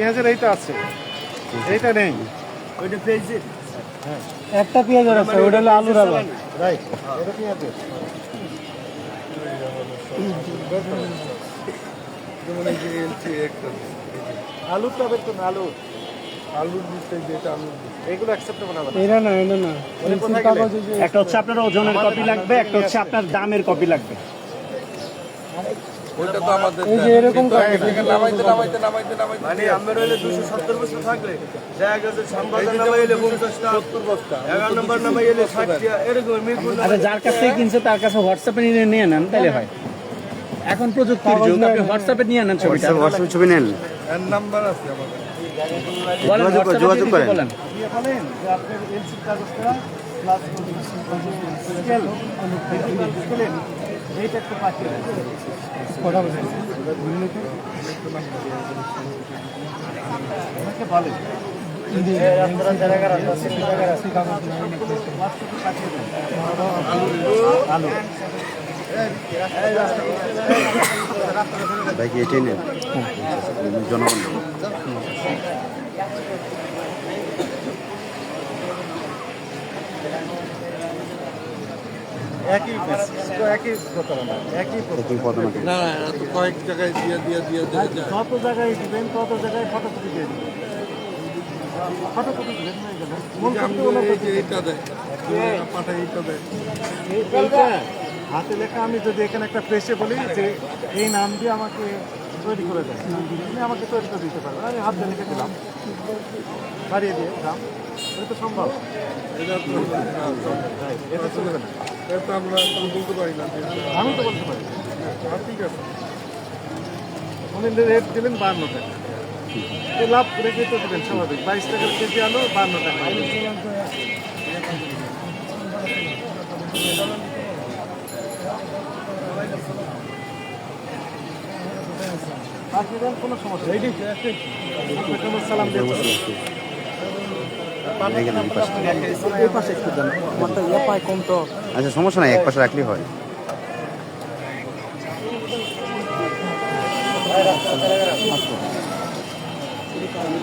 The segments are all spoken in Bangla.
পেঁয়াজের এইটা আছে। এইটা নেই। ওইটা পেয়েছি একটা পেঁয়াজ আছে ওটা হলো আলুর আবার। রাইট এটা পেঁয়াজের। আলুর তো করুন আলু। আলুর দিতে যেটা আলুর দিতে এইগুলো অ্যাকসেপ্টেবল হবে না। না এটা না। ওরে পেন্সিল কোথায় কাগজ গেলে? ওই যে- একটা হচ্ছে আপনার ওজনের কপি লাগবে একটা হচ্ছে আপনার দামের কপি লাগবে। ওইটা তো আমাদের এই যে এরকম। নামাইতে নামাইতে নামাইতে নামাইতে মানে আমার হইলে দুশো সত্তর বছর থাকলে দেখা গেছে শ্যামবাজার নামাইলে পঞ্চাশটা সত্তর বস্তা এগারো নম্বর নামাইলে ষাটটা এরকম মিরপুর আচ্ছা যার কাছ থেকে কিনছে তার কাছে হোয়াটসঅ্যাপে নিয়ে নিয়ে নেন তাহলে হয় এখন প্রযুক্তির যুগ আপনি হোয়াটসঅ্যাপে নিয়ে নেন ছবিটা হোয়াটসঅ্যাপে ছবি নেন এর নাম্বার আছে আমাদের যোগাযোগ- হোয়াটসঅ্যাপে যোগাযোগ যদি করেন। বলেন যে আপনার এলসির কাগজটা প্লাস কটা দেন আলু ভাই কি এটাই নেন? জনগণ। একই তো একই প্রতারণা একই প্রতারণা। না না তো কয়েক জায়গায় দিয়ে দিয়ে দিয়ে দিয়ে যায়। যত জায়গায় দিবেন তত জায়গায় ফটোকপি দিয়ে দিবেন। ফটোকপি দিবেন হয়ে গেল বলে এই যে এইটা দেয় পাঠাই এইটা দেয়। এইটা হাতে লেখা আমি যদি এখানে একটা প্রেসে বলি যে এই নাম দিয়ে আমাকে তৈরি করে দেয় আমাকে তৈরি করে দিতে পারবেন। আমি হাত লিখে দিলাম। বাড়িয়ে দিয়ে দাম এটা তো সম্ভব। এটা চলবে না। এটা আমরা বলতে পারি না আমি তো বলতে পারি। হ্যাঁ, ঠিক আছে। উনি রেট দিলেন বান্ন টাকা। তো লাভ রেখে তো দেবেন? স্বাভাবিক। বাইশ টাকার কেজি আলো বান্ন টাকা কোনো সমস্যা সালাম দিয়ে চলুন। এখানে পাশে। এই পাশে একটু দেন। আমারটা ইয়ে পায় কম তো। আচ্ছা সমস্যা নাই এক পাশে রাখলেই হয়।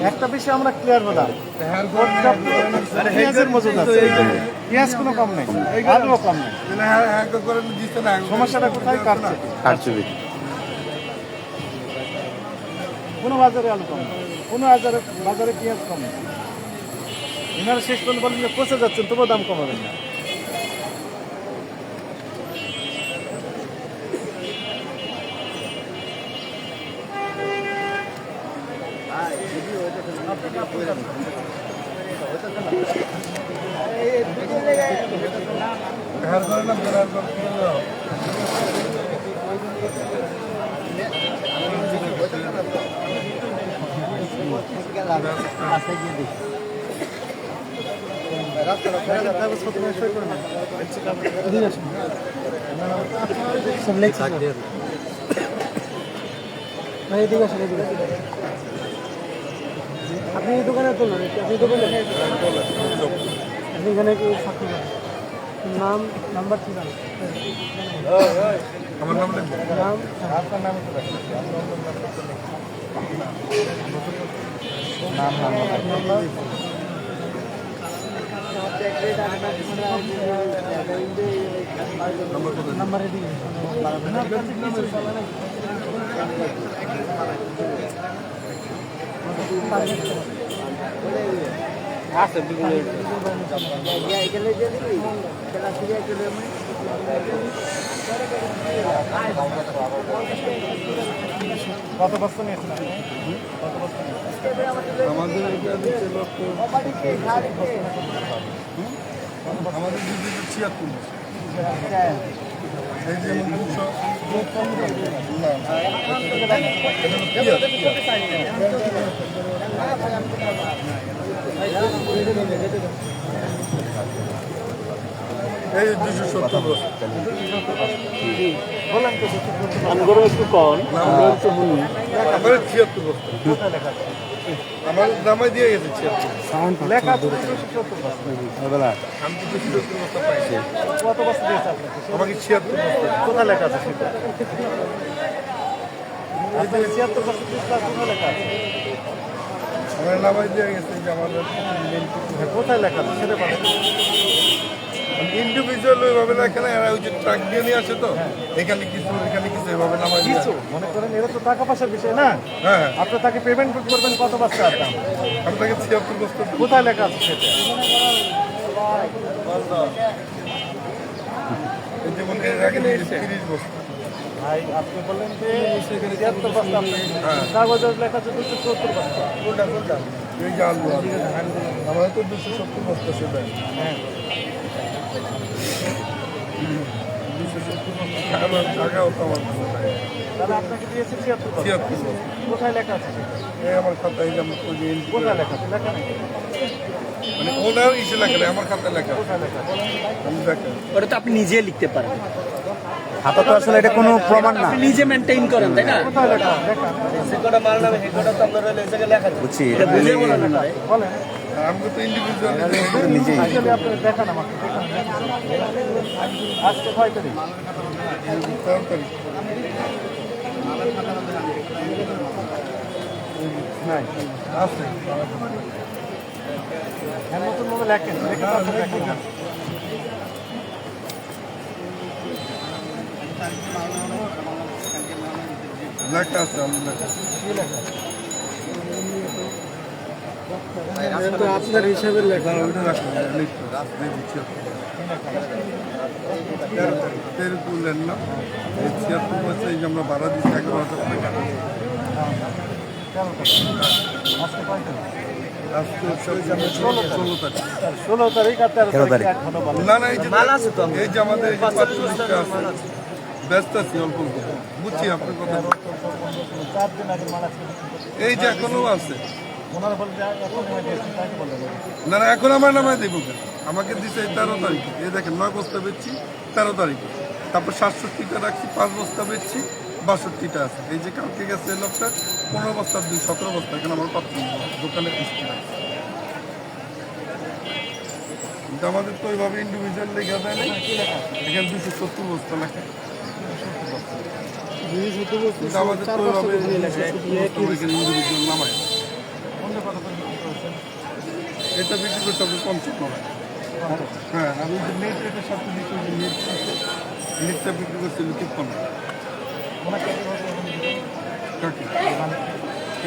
একটা বিষয় আমরা ক্লিয়ার হলাম পেঁয়াজের মজুদ আছে। পেঁয়াজ কোনো কম নেই। আলুও কম নেই। হ্যাঁ হ্যাঁ সমস্যাটা কোথায়? কাটছে। কারচুপি কোনো বাজারে আলু কম নেই। কোনো বাজারে বাজারে পেঁয়াজ কম নেই। এনারা শেষ পর্যন্ত বলেন যে পচে যাচ্ছেন তবুও দাম কমাবেন না। হ্যাঁ করে না বেড়ার করে কাগজপত্র নিয়ে সই করে নেন। এদিকে আসুন। সব লেখছি সব। ভাই এদিকে আসুন এদিকে আসুন। আপনি দোকানে তুলুন আপনি দোকানে আপনি এখানে কি করেন। নাম নাম্বার ঠিকানা আমার নাম নাম আপনার নামে তো রাখছি। নাম্বার এদিকে কত বস্তা আপনি? কত বস্তা? আমাদের আমাদের দিচ্ছে ছিয়াত্তর এই দুশো সত্তর বললাম তো সত্যি বলতে একটু কম আমার ছিয়াত্তর বস্তা? আমার নামাই দিয়ে গেছে সাউন্ড লেখা। আমি তো দুশো বস্তা পাইছি। কত বস্তা দিয়েছে আমাকে ছিয়াত্তর বস্তা কোথায় লেখা আছে সেটা? ছিয়াত্তর বস্তা কোথায় লেখা আছে। আমার নামাই দিয়ে গেছে যে আমাদের হ্যাঁ, কোথায় লেখা আছে সেটা ইন্ডিভিজুয়াল ওইভাবে না এরা ওই যে ট্রাক দিয়ে নিয়ে আসে তো। এখানে কিছু এখানে কিছু এভাবে নামাই কিছু? মনে করেন এটা তো টাকা পয়সার বিষয় না? হ্যাঁ হ্যাঁ। আপনি তাকে পেমেন্ট করবেন কত বস্তা দাম? আমি তাকে ছিয়াত্তর বস্তা কোথায় লেখা আছে সেটা? এর তিরিশ বস্তা ভাই আপনি বললেন যে ছিয়াত্তর বস্তা আপনি কাগজের লেখা আছে দুশো চুয়াত্তর বস্তা কোনটা কোনটা? এই যে আলু আমাদের তো দুশো সত্তর বস্তা সেটা। হ্যাঁ। আমার টাকাও তো আমার তাহলে আপনাকে দিয়েছে ছিয়াত্তর ছিয়াত্তর কোথায় লেখা আছে? এই আমার খাতায় যে আমার ওই যে entry কোথায় লেখা আছে? লেখা নেই। মানে ওনার ইসে লেখা নেই, আমার খাতায় লেখা কোথায় লেখা আছে? আমি দেখেন ওটা তো আপনি নিজে লিখতে পারেন। হাতা তো আসলে এটা কোনো প্রমাণ না। নিজে মেনটেন করেন তাই না? লেখা সেকটা নামে তো আপনার বুঝছি এটা বুঝে বলেন না। বলেন। আমাকে তো ইন্ডিভিজুয়াল নিজেই। দেখান আমাকে আজকে কয় তারিখ। তাড়াতাড়ি নাই। আছে। হ্যাঁ নতুন ভাবে লেখেন লেখে দেখান লেখা আছে আমি লেখা? আপনার হিসাবে লেখা না এই যে আমরা ষোলো তারিখ না এই যে আমাদের ব্যস্ত আছি অল্প বুঝছি আপনার কথা এই যে এখনও আছে। না না এখন আমার নামায় দেবো কেন? আমাকে দিছে তেরো তারিখে। এই দেখেন নয় বস্তা বেচছি তেরো তারিখে। তারপর সাতষট্টিটা রাখছি পাঁচ বস্তা বেচছি বাষট্টিটা আছে। এই যে কালকে গেছে এই লোকটা পনেরো বস্তার দুই সতেরো বস্তা এখানে আমার পাত্র দোকানে কিস্তি আছে। কিন্তু আমাদের তো ওইভাবে ইন্ডিভিজুয়াল লেখা দেয় না এখানে দুশো সত্তর বস্তা লেখা। আমাদের তো ওইভাবে ইন্ডিভিজুয়াল নামায় অন্য কথা করে বিক্রি করেছেন এটা বিক্রি করতে হবে পঞ্চান্ন টাকা। হ্যাঁ আমি যে নেট রেটের সাথে বিক্রি করি নেট নেটটা বিক্রি তিপ্পান্ন? কাকি?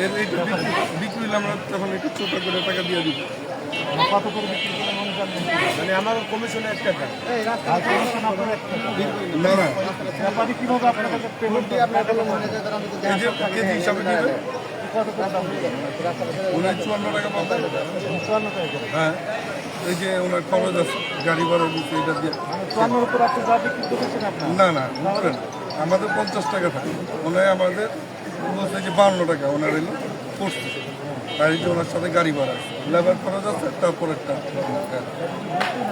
এর এইটা বিক্রি বিক্রি হলে আমরা তখন একটু ছোটো করে টাকা দিয়ে দিব। মানে কত করে বিক্রি জানবেন মানে আমার কমিশনে এক টাকা। আর কমিশন আপনার এক না না। ব্যাপারী কীভাবে আপনাকে পেমেন্ট দিয়ে আপনার কেজি হিসাবে ওনার চুয়ান্ন টাকা টাকা হ্যাঁ এই যে ওনার খরচ আছে, গাড়ি ভাড়া দিয়ে। না না আমাদের পঞ্চাশ টাকা থাকে। ওনার আমাদের বলছে যে বান্ন টাকা, ওনার এলো পড়ছে আর যে ওনার সাথে গাড়ি ভাড়া লেবার খরচ আছে, তারপর একটা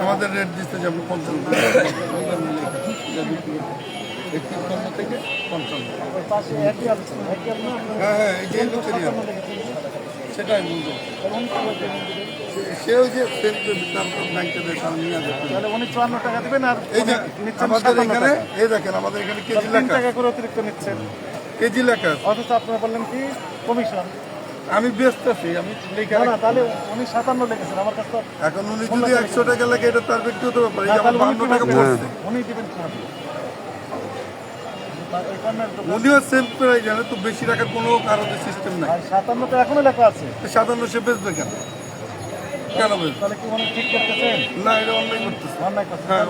আমাদের রেট দিচ্ছে যে আপনি পঞ্চান্ন একটি টাকা কেজি করে অতিরিক্ত নিচ্ছেন কেজি লেখা অথচ আপনারা বললেন কি কমিশন আমি ব্যস্ত আছি আমি না তাহলে উনি সাতান্ন লেগেছেন আমার এখন উনি যদি একশো টাকা লাগে এটা তার ব্যক্তিগত ব্যাপার উনি দিবেন কীভাবে তার এই কারণে একটু- উনিও সেম প্রাইস জানে তো বেশি রাখার কোনো কারণে সিস্টেম নাই। আর সাতান্ন তো এখনও লেখা আছে। সাধারণ সে বেচবে কেন? কেন তাহলে কি উনি ঠিক করতেছেন? না এটা অন্যায় করতেছে। অন্যায় করছেন হ্যাঁ,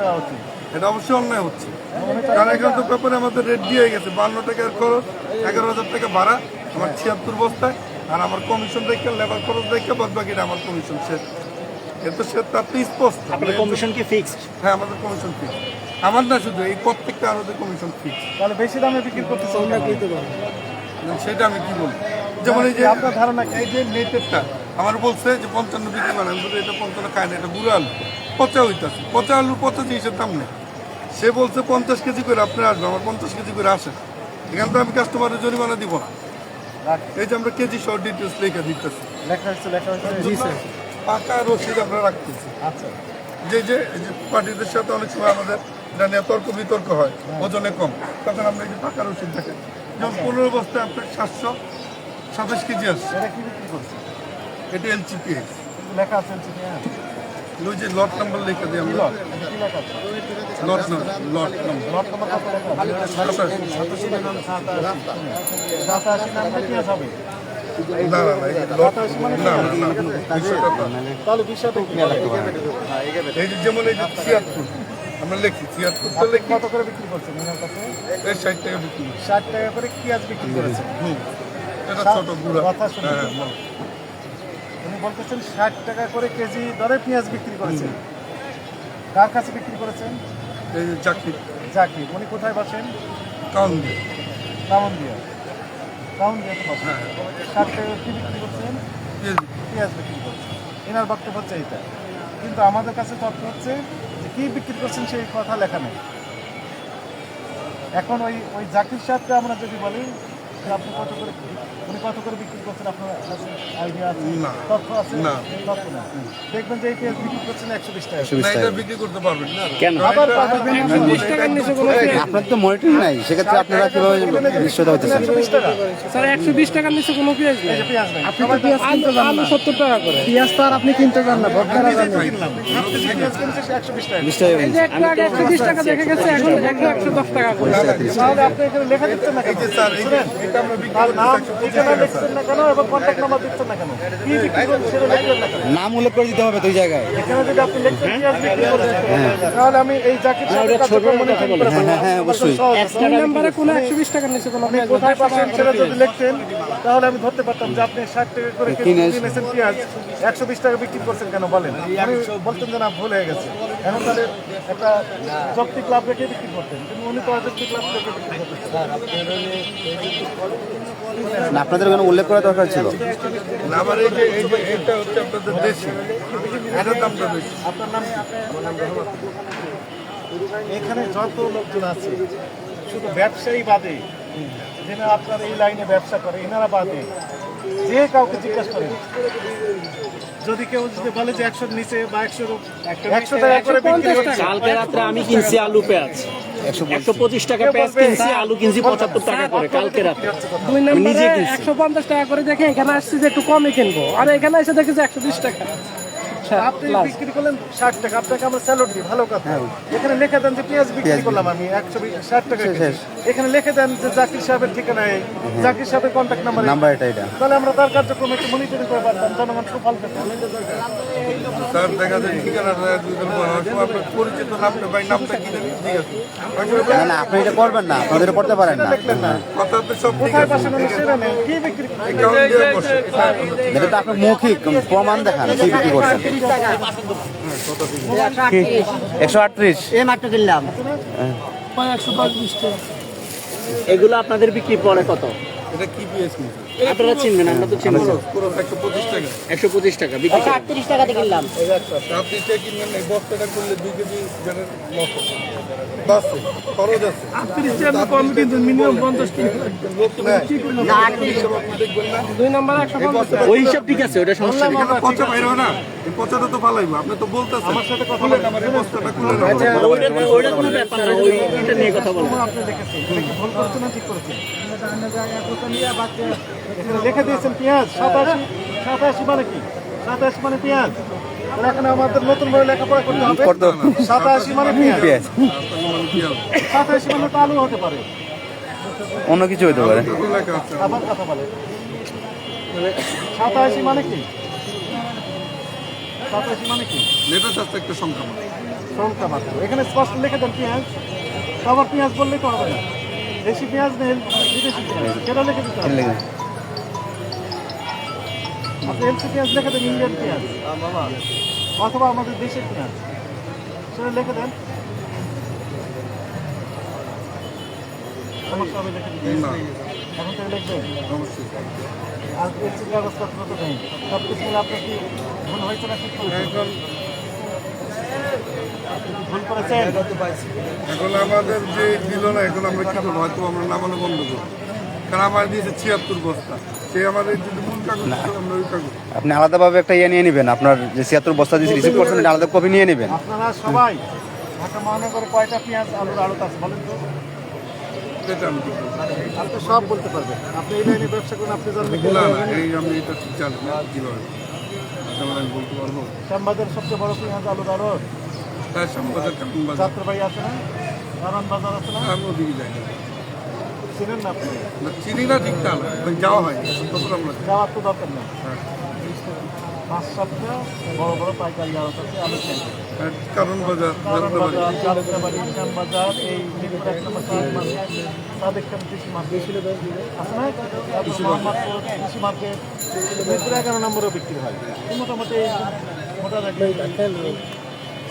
দেওয়া উচিত। এটা অবশ্যই অন্যায় হচ্ছে। কারণ এখানে তো ব্যাপারে আমাদের রেট দিয়ে গেছে। বান্ন টাকার খরচ এগারো হাজার টাকা ভাড়া আমার ছিয়াত্তর বস্তায় আর আমার কমিশন দেখে লেবার খরচ দেখে বাদ বাকিটা আমার কমিশন সে এ তো সে তার তো স্পষ্ট কমিশন কি ফিক্সড হ্যাঁ আমাদের কমিশন ফিক্স আমার না শুধু এই প্রত্যেকটা আরোদের কমিশন ফিক্স তাহলে বেশি দামে বিক্রি করতেছেন কেন? সেটা আমি কি বলব? যেমন এই যে আপনার ধারণা এই যে নেটেরটা আমার বলছে যে পঞ্চান্ন বিক্রি মানে আমি বলি এটা পঞ্চান্ন খায় না এটা বুড়ো আলু। পচা হইতাছে। পচা আলু পচা জিনিসের দাম নেই। সে বলছে পঞ্চাশ কেজি করে আপনি আসবে আমার পঞ্চাশ কেজি করে আসেন। এখান তো আমি কাস্টমারের জরিমানা দিব না। এই যে আমরা কেজি শর্ট ডিটেলস লেখা দিতেছি। পাকা রসিদ আমরা রাখতেছি। আচ্ছা। যে যে পার্টিদের সাথে অনেক সময় আমাদের এটা নিয়ে তর্ক বিতর্ক হয় ওজনে কম। তখন আমরা যে পাকা রসিদ দেখেন যেমন পনেরো বস্তায় আপনার সাতশো সাতাশ কেজি আসছে এটা কি বিক্রি করছে এটা এলচিপিএস লেখা আছে হ্যাঁ। ওই যে লট নাম্বার লেখা দিই আমরা। নাম্বার। নাম্বার? না না না না না না? এই যেমন এই যে ছিয়াত্তর। আমরা লিখি ছিয়াত্তর তো লিখি। কত করে বিক্রি করছেন এনার কাছে? এই ষাট টাকা বিক্রি করি। ষাট টাকা করে পেঁয়াজ বিক্রি করেছেন? এটা ছোট গুড়া। কথা শুনুন। হ্যাঁ উনি বলতেছেন ষাট টাকা করে কেজি দরে পেঁয়াজ বিক্রি করেছেন। কার কাছে বিক্রি করেছেন? এই যে চাকরি জাকি উনি কোথায় বসেন? কাউন দিয়ে কাউন দিয়া কাউন দিয়া বসেন। হ্যাঁ ষাট টাকা কি বিক্রি করছেন? পেঁয়াজ বিক্রি করছেন। এনার বক্তব্য হচ্ছে এইটা। কিন্তু আমাদের কাছে তথ্য হচ্ছে কি বিক্রি করছেন সেই কথা লেখা নেই। এখন ওই ওই জাকির সাহেবকে আমরা যদি বলি আপনি কত করে উনি কত করে বিক্রি করছেন? আপনার আইডিয়া আছে? তথ্য আছে? না। তথ্য না। দেখবেন যে এই পেঁয়াজ বিক্রি করছেন একশো বিশ টাকা না এটা বিক্রি করতে পারবেন না। কেন? আবার পাঠাবেন আপনার তো মনিটরিং নাই সেক্ষেত্রে আপনারা কীভাবে বিশ্বতা হতেছেন একশো বিশ স্যার একশো বিশ টাকার নিচে কোনো পেঁয়াজ নেই। পেঁয়াজ নাই। আপনি তো পেঁয়াজ কিনতে যান না। সত্তর টাকা করে। পেঁয়াজ তো আর আপনি কিনতে যান না যান একশো বিশ টাকা একশো বিশ টাকা দেখে গেছে এখন এখন একশো দশ টাকা করে। আপনি এখানে লেখা দিচ্ছেন না এটা আমরা বিক্রি করতে নাম ঠিকানা লিখছেন না কেন এবং কন্ট্যাক্ট নাম্বার দিচ্ছেন না কেন? কি বিক্রি করছেন সেটা লিখলেন না কেন? নাম উল্লেখ করে দিতে হবে তো জায়গায়। এখানে যদি আপনি লিখতেন পেঁয়াজ বিক্রি করছেন তাহলে আমি এই করে হ্যাঁ, হ্যাঁ, হ্যাঁ, অবশ্যই। দুই নম্বরে কোনো একশো বিশ টাকার নিচে কোনো আপনি কোথায় পাচ্ছেন সেটা যদি লিখতেন তাহলে আমি ধরতে পারতাম যে আপনি ষাট টাকা করে কিনে- কিনেছেন পেঁয়াজ। একশো বিশ টাকা বিক্রি করছেন কেন বলেন? আমি বলতেন যে না ভুল হয়ে গেছে। এখন তাহলে একটা যৌক্তিক লাভ রেখে বিক্রি করতেন। কিন্তু উনি তো অযৌক্তিক লাভ রেখে বিক্রি করতেন। না, আপনাদের ওখানে উল্লেখ করা দরকার ছিল? না আবার এই যে এই যে এটা হচ্ছে আপনাদের দেশি। এটার দামটা বেশি। আপনার নাম এখানে যত লোকজন আছে শুধু ব্যবসায়ী বাদে যেনা আপনার এই লাইনে ব্যবসা করে এনারা বাদে যে কাউকে জিজ্ঞাসা করেন যদি কেউ যদি বলে যে একশোর নিচে বা একশো একশো টাকা করে বিক্রি হচ্ছে কালকে রাত্রে আমি কিনছি আলু পেঁয়াজ। একশো পঁচিশ টাকা পেঁয়াজ কিনছি আলু কিনছি পঁচাত্তর টাকা করে কালকে রাতে। দুই নম্বরে নিজে একশো পঞ্চাশ টাকা করে দেখে এখানে আসছি যে একটু কমে কিনবো। আর এখানে এসে দেখেছি যে একশো বিশ টাকা। আপনি বিক্রি করলেন ষাট টাকা। আপনাকে আমরা স্যালড দিই ভালো কথা। এখানে লিখে দেন যে পেঁয়াজ বিক্রি করলাম আমি একশো ষাট টাকা। এখানে লিখে দেন যে জাকির সাহেবের ঠিকানা এই জাকির সাহেবের কন্ট্যাক্ট নাম্বার নাম্বার এটা এটা তাহলে আমরা তার কার্যক্রম একটু মনিটরিং করে পারতাম। জনগণ সুফল পেত। স্যার দেখা যায় ঠিকানাটা আপনার পরিচিত নামটা ভাই নামটা কি জানি ঠিক আছে? না না আপনি এটা করবেন না আপনাদের করতে পারেন না। কথা তো সব ঠিক আছে। পাশেন উনি সেটা নেই। কি বিক্রি করেন? অ্যাকাউন্ট দিয়ে বসে। এটা তো আপনার মৌখিক প্রমাণ দেখান কি বিক্রি করছেন। একশো আটত্রিশ? এগুলো আপনাদের বিক্রি পরে কত? এটা কি পিএস কিনছে আপনারা চিনবেন আমরা তো চিনবো একশো পঁচিশ টাকা একশো পঁচিশ টাকা বিক্রি আটত্রিশ টাকাতে কিনলাম কিনবেন এই বস্তাটা করলে দুই কেজি ওই হিসাব ঠিক আছে ওটা সমস্যা পচা বাইরে না পচাটা তো ফালাইবো আপনি তো বলতেছেন আমার সাথে কথা বলেন আমার এই বস্তাটা খুলে নেব ওইটা ওইটা কোনো ব্যাপার না ওই নিয়ে কথা বলব আপনি লিখেছেন ভুল করেছেন ঠিক করেছেন এখানে লিখে দিয়েছেন পেঁয়াজ সাতাশি সাতাশি মানে কি? সাতাশি মানে পেঁয়াজ। এখানে আমাদের নতুন করে লেখাপড়া করতে হবে। সাতাশি মানে পেঁয়াজ। পেঁয়াজ। সাতাশি মানে তো আলু হতে পারে। অন্য কিছু হতে পারে। আবার কথা বলে। সাতাশি মানে কি? সাতাশি মানে কি? লেটার চাচ্ছে একটা সংখ্যা মানে সংখ্যা মাত্র এখানে স্পষ্ট লিখে দেন পেঁয়াজ। আবার পেঁয়াজ বললেই তো হবে না। দেশি পেঁয়াজ নেই বিদেশি পেঁয়াজ। কেন লিখে দিতে হবে? আপনি এলসি পেঁয়াজ লিখে দেন ইন্ডিয়ান পেঁয়াজ অথবা আমাদের দেশের পেঁয়াজ সেটা লিখে দেন। সমস্যা হবে লিখে দিতে। এখন থেকে লিখবেন। অবশ্যই। আর এলসি কাগজপত্র তো নেই। সব কিছু আপনার কি ভুল হয়েছে না ঠিক এখন আমাদের যে দিল না এখন আমরা কি করব? হয়তো আমরা নামানো বন্ধ করব। কারণ আমার দিয়েছে ছিয়াত্তর বস্তা। সে আমাদের যদি আপনি আলাদাভাবে একটা ইয়ে নিয়ে নেবেন। আপনার যে ছিয়াত্তর বস্তা দিয়ে রিসিভ করছেন এটা আলাদা কপি নিয়ে নেবেন। আপনারা সবাই ঢাকা মহানগরে কয়টা পেঁয়াজ আলুর আড়ত আছে বলেন তো। আপনি সব বলতে পারবেন। আপনি এই লাইনে ব্যবসা করেন আপনি জানবেন এই আমি এটা ঠিক জানি না কীভাবে। আমি বলতে পারব। শ্যামবাজার সবচেয়ে বড় পেঁয়াজ হ্যাঁ শ্যামবাজার বাজার। যাত্রাবাড়ি আছে না? নারায়ণ বাজার আছে না? আমি ওদিকে যাই। না। চিনেন না আপনি? চিনি না ঠিক না ওই যাওয়া হয় যাওয়ার তো দরকার নেই। হ্যাঁ। পাঁচ সাতটা বড় বড় পাইকারি আড়ত আছে হ্যাঁ, কারণ বাজার কারণ বাজার এই মিরপুর এক নম্বর সাত মার্কেট সাদেক খান কৃষি মার্কেট। আছে না? কৃষি মার্কেট। মিরপুর এগারো নম্বরেও বিক্রি হয়। মোটামুটি মোটামুটি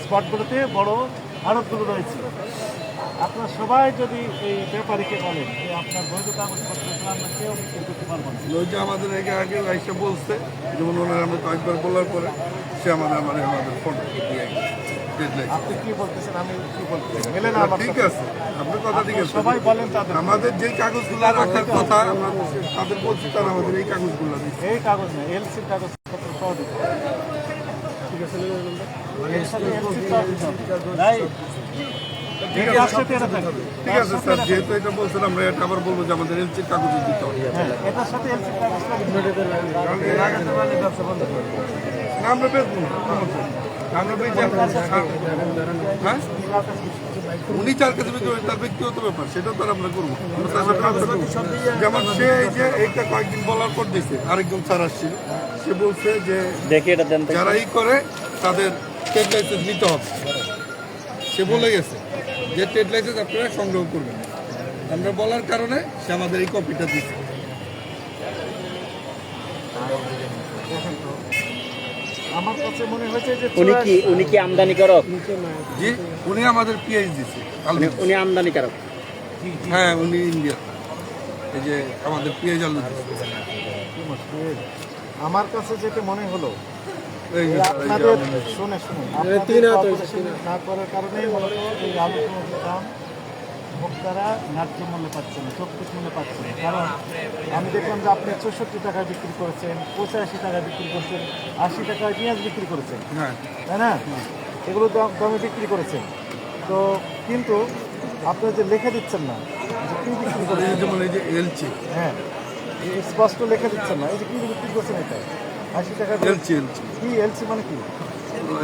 স্পটগুলোতে বড় আড়তগুলো রয়েছে। আপনার সবাই যদি এই ব্যাপারীকে বলেন যে আপনার বৈধ কাগজপত্র আমরা কেউ বিক্রি করতে পারব না। ওই আমাদের আগে আগে এসে বলছে যেমন ওনার আমরা কয়েকবার বলার পরে সে আমাদের আমাদের আমাদের ফোন দিয়ে আপনি কি বলতেছেন? আমি কি বলতেছি? মেলে না ঠিক আছে আপনার কথা ঠিক আছে। সবাই বলেন তাদের আমাদের যে কাগজগুলো রাখার কথা আমরা তাদের বলছি তারা আমাদের এই কাগজগুলো এই কাগজ না কাগজপত্র সহ হবে। এর ঠিক আছে। রাষ্ট্রতে এটা থাকবে। ঠিক আছে স্যার যেহেতু এটা বলছেন আমরা এটা আবার বলব যে আমাদের এলচির কাগজ দিতে হবে। হ্যাঁ, এটার সাথে এলসির কাগজটা। না আমরা বেচবো না আমরা হ্যাঁ। উনি চার কাছে তার ব্যক্তিগত ব্যাপার সেটা তো আর আমরা করব। যেমন সে এই যে এইটা কয়েকদিন বলার পর দিয়েছে আরেকজন স্যার আসছিল। সে বলছে যে দেখি এটা দেন তো। যারা ই করে তাদের নিতে হবে। সে বলে গেছে। যে ট্রেড লাইসেন্স আপনারা সংগ্রহ করবেন। আমরা বলার কারণে সে আমাদের এই কপিটা দিচ্ছে আমার কাছে মনে হয়েছে যে উনি কি উনি কি আমদানি করক জি উনি আমাদের পিএইচ দিচ্ছে উনি উনি আমদানি করক হ্যাঁ উনি ইন্ডিয়া এই যে আমাদের পিএইচ। আমার কাছে যেটা মনে হলো আপনাদের শুনে শুনে না করার কারণেই এই আলু পেঁয়াজের দাম ভোক্তারা ন্যায্য মূল্য পাচ্ছে না চব্বিশ মূল্য পাচ্ছে কারণ আমি দেখলাম যে আপনি চৌষট্টি টাকায় বিক্রি করেছেন পঁচাশি টাকায় বিক্রি করছেন আশি টাকায় পেঁয়াজ বিক্রি করেছেন। হ্যাঁ। তাই না? এগুলো দাম বিক্রি করেছেন। তো কিন্তু আপনারা যে লিখে দিচ্ছেন না যে কী বিক্রি এই করেছেন? হ্যাঁ স্পষ্ট লিখে দিচ্ছেন না এই যে কী বিক্রি করছেন এটা? আশি টাকা এলচি এলচি। কি এলসি মানে কি?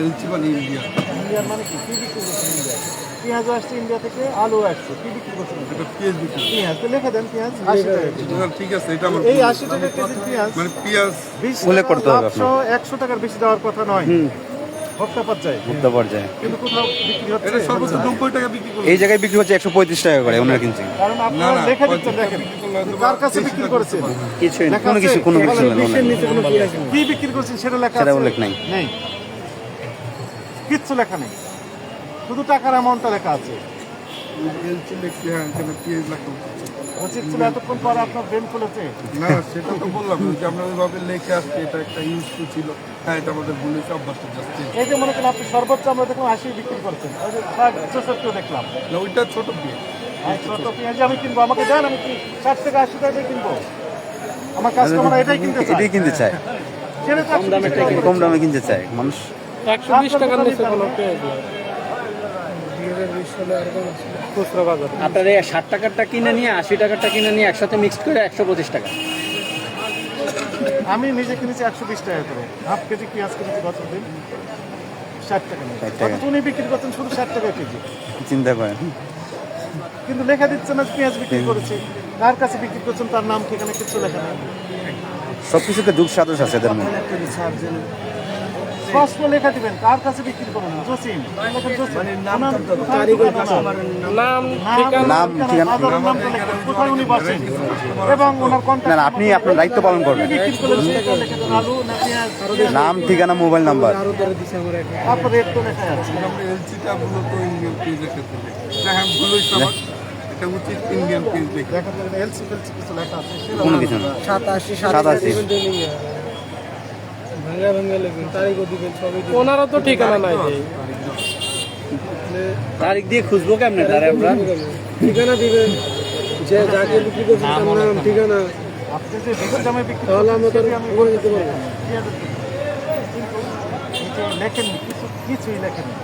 এলচি মানে ইন্ডিয়া। ইন্ডিয়ার মানে কি? কি বিক্রি করছেন ইন্ডিয়া পেঁয়াজ আসছে ইন্ডিয়া থেকে আলু আসছে। কি বিক্রি করছেন এটা? এটা বিক্রি। পেঁয়াজ তো লেখা দেন পেঁয়াজ। আশি টাকা ঠিক আছে এটা আমার এই আশি টাকা কেজি পেঁয়াজ মানে পেঁয়াজ বিশ উল্লেখ করতে হবে একশো একশো টাকার বেশি দেওয়ার কথা নয়। ভোক্তা পর্যায়ে মুক্ত পর্যায়ে কিন্তু কোথাও বিক্রি হচ্ছে? এটা সর্বোচ্চ টাকা বিক্রি করবে। এই জায়গায় বিক্রি হচ্ছে একশো পঁয়ত্রিশ টাকা করে ওনারা কিনছে। কারণ আপনারা না দিচ্ছেন দেখেন। বিক্রি কার কাছে বিক্রি করেছেন? পাবে। কিছুই না কোনো কিছু কোনো কিছু কি বিক্রি করছেন? সেটা লেখা সেটা আছে? উল্লেখ নাই। নেই। কিচ্ছু লেখা নেই। শুধু টাকার অ্যামাউন্টটা লেখা আছে। পেঁয়াজ উচিত ছিল এতক্ষণ পরে আপনার ব্রেন খুলেছে। না সেটা তো বললাম যে আমরা ওইভাবে লেখে আসছি এটা একটা ছিল। হ্যাঁ এটা আমাদের ভুলেছে অভ্যাসটা যাচ্ছে এই যে মনে করেন আপনি সর্বোচ্চ আমরা আশি বিক্রি করছেন। দেখলাম। না ওইটা ছোট পেঁয়াজ আর ছোট পেঁয়াজি আমি কিনবো আমাকে দেন আমি কি ষাট থেকে আশি টাকা কিনবো? আমার কাস্টমার এটাই কিনতে চায় এটাই কিনতে চায়। একশো বিশ টাকা কম দামে কিনতে চায়। মানুষ একশো বিশ টাকার নিচে কোনো পেঁয়াজ নেই। দুই হাজার বিশ সালে এরকম ছিল। খুচরা বাজার। আপনার এই ষাট টাকারটা কিনে নিয়ে আশি টাকারটা কিনে নিয়ে একসাথে মিক্সড করে একশো পঁচিশ টাকা? আমি নিজে কিনেছি একশো বিশ টাকা করে। হাফ কেজি পেঁয়াজ কিনেছি গত দিন ষাট টাকা নিয়ে 60 টাকা। অথচ উনি বিক্রি করছেন শুধু ষাট টাকা কেজি। চিন্তা করেন। কিন্তু লেখা দিচ্ছে না পেঁয়াজ বিক্রি করেছে। কার কাছে বিক্রি করছেন তার নাম ঠিকানা কিছু লেখা নেই। সব কিছুতে যুগ সাদস আছে এদের মধ্যে। লেখা দিবেন কার কাছে বিক্রি করেন জসিম। ঠিকানা? নাম নাম। নাম, ঠিকানা- কোথায় উনি বসেন? এবং ওনার কন্ট্যাক্ট না, আপনি আপনার দায়িত্ব পালন করবেন। নাম ঠিকানা মোবাইল নাম্বার। তারপর রেট তো লেখা আছে। আমরা মূলত ইন্ডিয়ান পেঁয়াজের ক্ষেত্রে হ্যাঁ ভুল হয়েছে আমার। এটা উচিত ইন্ডিয়ান দেখা। কোনো কিছু না। সাতাশি। সাতাশি। ভাঙ্গা ভাঙ্গা লেখেন তারিখও দিবেন সবই ওনারও তো ঠিকানা নাই। তারিখ দিয়ে খুঁজবো কেমনে? তারে আমরা। ঠিকানা দিবেন। যে যাকে বিক্রি করছেন তার নাম ঠিকানা। তাহলে আমরা তো সেটি আমি করে দিতে পারব। লেখেননি কিছু কিছুই লেখেননি।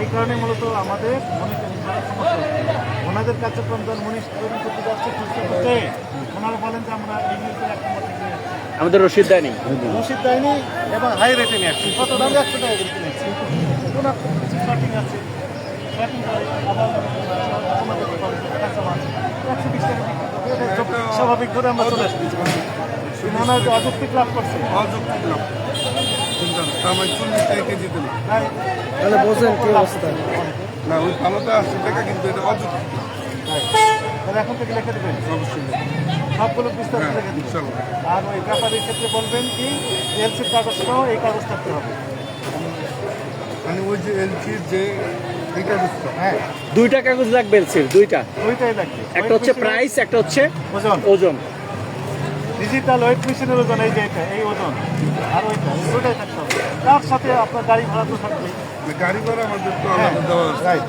এই কারণে মূলত আমাদের ওনাদের যখন মনিটরিং করতে যাচ্ছে খুঁজতে ওনারা বলেন যে আমরা এই মুহূর্তে এক নম্বর থেকে আমাদের রসিদ দেয়নি। রসিদ দেয়নি এবং হাই রেটে নিয়ে আসছি। কত দাম একশো টাকা করে কিনেছি কোনো শর্টিং আছে। শর্টিং করে আবার একশো বিশ টাকা বিক্রি করবে। এটা স্বাভাবিক ধরে আমরা চলে আসছি। মনে হয় যে অযৌক্তিক লাভ করছে। অযৌক্তিক লাভ। তাহলে বোঝেন কি অবস্থা। না ওই ভালোটা আশি টাকা কিন্তু এটা অযৌক্তিক। এখন থেকে লিখে দেবেন। অবশ্যই সবগুলো বিস্তারিত হ্যাঁ লিখে দেবেন। আর ওই ব্যাপারের ক্ষেত্রে বলবেন কি এলসির কাগজটাও এই কাগজ থাকতে হবে। মানে ওই যে এলচির যে এটা বুঝতে হ্যাঁ। দুইটা কাগজ লাগবে এলসির দুইটা? ওইটাই লাগবে। একটা হচ্ছে প্রাইস একটা হচ্ছে ওজন। ওজন। ডিজিটাল ওয়েট মেশিনের ওজন এই যে এটা এই ওজন। আর ওইটা এই দুটাই থাকতে হবে। তার সাথে আপনার গাড়ি ভাড়া তো থাকবে গাড়ি ভাড়া আমাদের তো হ্যাঁ দেওয়া রাইট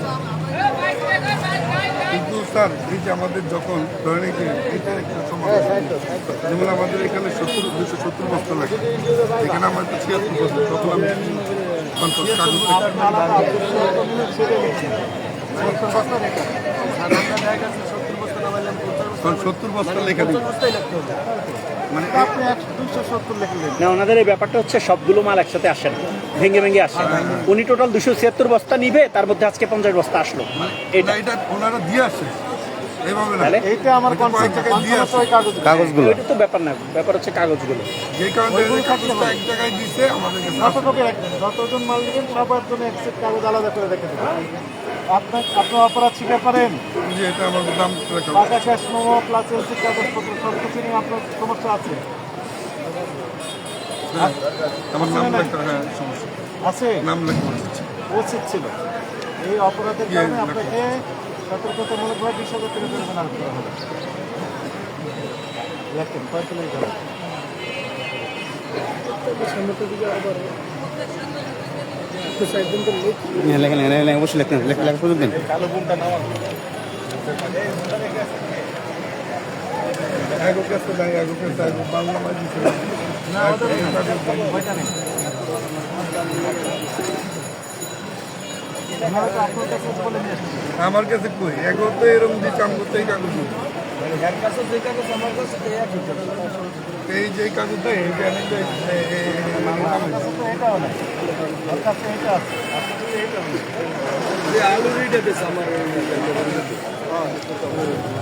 কিন্তু স্যার এই যে আমাদের যখন ধরে যে এটা একটা সমস্যা যেমন আমাদের এখানে সত্তর দুশো সত্তর বস্তা লাগে। এখানে আমার তো ছিয়াত্তর বস্তা তখন আমি কাগজ সত্তর বস্তা লেখা মানে আপনি একশো সত্তর লিখে না ওনাদের এই ব্যাপারটা হচ্ছে সবগুলো মাল একসাথে আসে না। ভেঙে ভেঙে আসে। উনি টোটাল দুশো ছিয়াত্তর বস্তা নিবে তার মধ্যে আজকে পঞ্চাশ বস্তা আসলো। এটা এটা ওনারা দিয়ে আসে এইভাবে না। এইটা আমার কনসেপ্ট কাগজগুলো। তো ব্যাপার না ব্যাপার হচ্ছে কাগজগুলো। যে কারণে। এক জায়গায় দিছে যতজন মাল নেবেন সবার জন্য একসেট কাগজ আলাদা করে রেখে দেবেন। আপনার আপনার অপরাধ স্বীকার করেন? যে এটা আমার দাম টাকা ক্যাশ মোমো প্লাস এলসি কাগজপত্র সব কিছু নিয়ে আপনার সমস্যা আছে? আমার নাম লেখা হ্যাঁ সমস্যা। আছে? নাম লেখা উচিত ছিল। এই অপরাধের কি কারণে আপনাকে সতর্কতামূলকভাবে বিশ হাজার টাকা জরিমানা আরোপ করা হবে। লেখেন দিন তো লিখ লেখেন লেখেন লেখেন অবশ্যই লিখতেন লেখা লেখা সুযোগ দিন। এগো কাছে নাই এগো কাছে এগো বাংলা মাঝি না ওটা নেই, আমার কাছে কই এগো তো এরকম দিচ্ছে আমি তো এই কাগজ। এই যে কাগজটা যে যে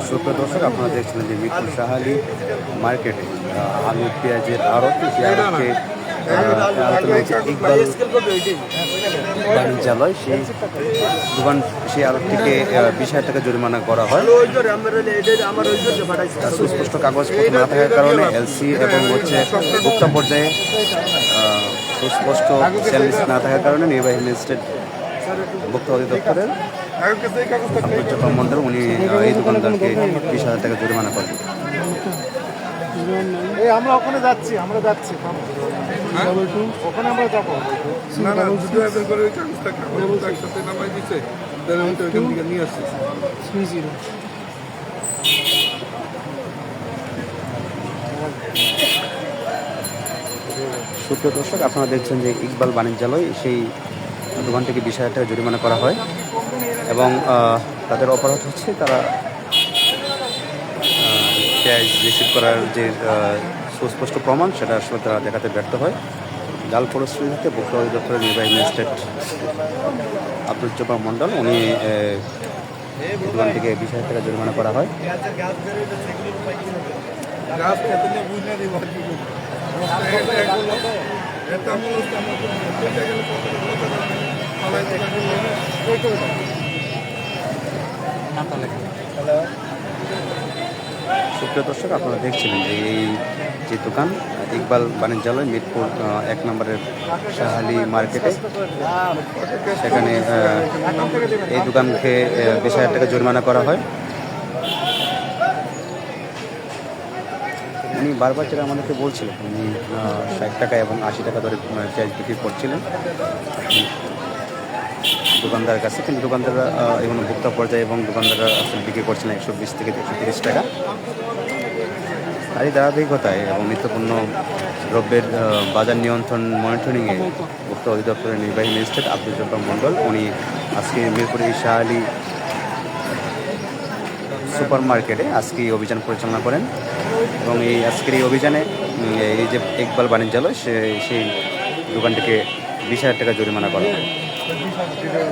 সুপ্রিয় দর্শক আপনারা দেখছিলেন যে মিরপুর শাহালি মার্কেটে আলু পেঁয়াজের আড়ত যে বাণিজ্যালয়, সেই দোকান, সেই আড়তটিকে বিশ হাজার টাকা জরিমানা করা হয় সুস্পষ্ট কাগজপত্র না থাকার কারণে এলসি এবং হচ্ছে ভোক্তা পর্যায়ে সুস্পষ্ট সেলস না থাকার কারণে নির্বাহী ম্যাজিস্ট্রেট ভোক্তা অধিদপ্তরের আব্দুল মন্ডল, উনি এই দোকানদারকে বিশ হাজার টাকা জরিমানা করেন আমরা ওখানে যাচ্ছি, আমরা যাচ্ছি। ওখানে আমরা যাব। না না দুটো এদের করে ওই কাগজটা কাগজটা একসাথে নামাই দিছে তাহলে আমি তো ওইখান থেকে নিয়ে আসছি থ্রি জিরো। সুপ্রিয় দর্শক আপনারা দেখছেন যে ইকবাল বাণিজ্যালয় সেই দোকানটিকে বিশ হাজার টাকা জরিমানা করা হয় এবং তাদের অপরাধ হচ্ছে তারা ক্যাশ রিসিভ করার যে সুস্পষ্ট প্রমাণ, সেটা আসলে তারা দেখাতে ব্যর্থ হয়। জাল পরিস্থিতিতে ভোক্তা অধিদপ্তরের নির্বাহী ম্যাজিস্ট্রেট আব্দুল জব্বার মণ্ডল, উনি দোকানটিকে বিশ হাজার টাকা জরিমানা করা হয়। গাছ সুপ্রিয় দর্শক, আপনারা দেখছিলেন যে এই যে দোকান, ইকবাল বাণিজ্যালয়, মিরপুর এক নম্বরের শাহালি মার্কেটে। সেখানে এই দোকানকে বিশ হাজার টাকা জরিমানা করা হয়। উনি বারবার যেটা আমাদেরকে বলছিলেন, উনি ষাট টাকা এবং আশি টাকা ধরে ক্যাশ বিক্রি করছিলেন। দোকানদার কাছে, কিন্তু দোকানদাররা এগুলো ভোক্তা পর্যায়ে এবং দোকানদাররা আসলে বিক্রি করছিলেন একশো বিশ থেকে একশো তিরিশ টাকা। তারই ধারাবাহিকতায় এবং নিত্যপূর্ণ দ্রব্যের বাজার নিয়ন্ত্রণ মনিটরিংয়ে ভোক্তা অধিদপ্তরের নির্বাহী ম্যাজিস্ট্রেট আব্দুল জব্বার মণ্ডল, উনি আজকে মিরপুরের শাহ আলী সুপার মার্কেটে আজকে এই অভিযান পরিচালনা করেন এবং এই আজকের এই অভিযানে এই যে ইকবাল বাণিজ্যালয়, সে, সেই দোকানটিকে বিশ হাজার টাকা জরিমানা করা হয়। আমাদের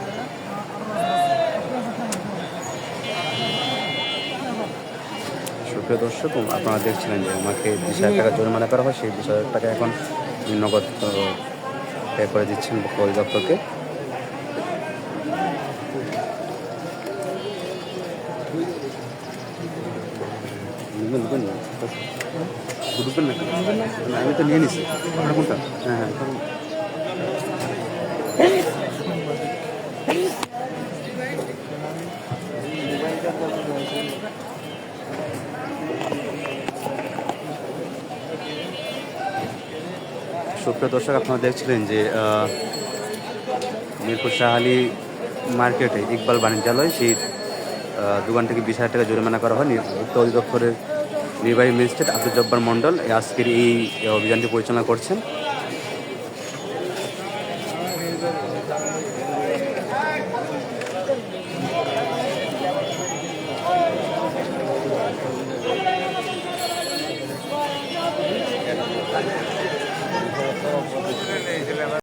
সুপ্রিয় দর্শক আপনারা দেখছিলেন যে আমাকে বিশ হাজার টাকা জরিমানা করা হয় সেই বিশ হাজার টাকা এখন নগদ পে করে দিচ্ছেন না? না, আমি তো নিয়ে নিছি হ্যাঁ হ্যাঁ সুপ্রিয় দর্শক, আপনারা দেখছিলেন যে মিরপুর শাহালি মার্কেটে ইকবাল বাণিজ্যালয়, সেই দোকান থেকে বিশ হাজার টাকা জরিমানা করা হয়। উক্ত অধিদপ্তরের নির্বাহী ম্যাজিস্ট্রেট আব্দুল জব্বার মণ্ডল আজকের এই অভিযানটি পরিচালনা করছেন।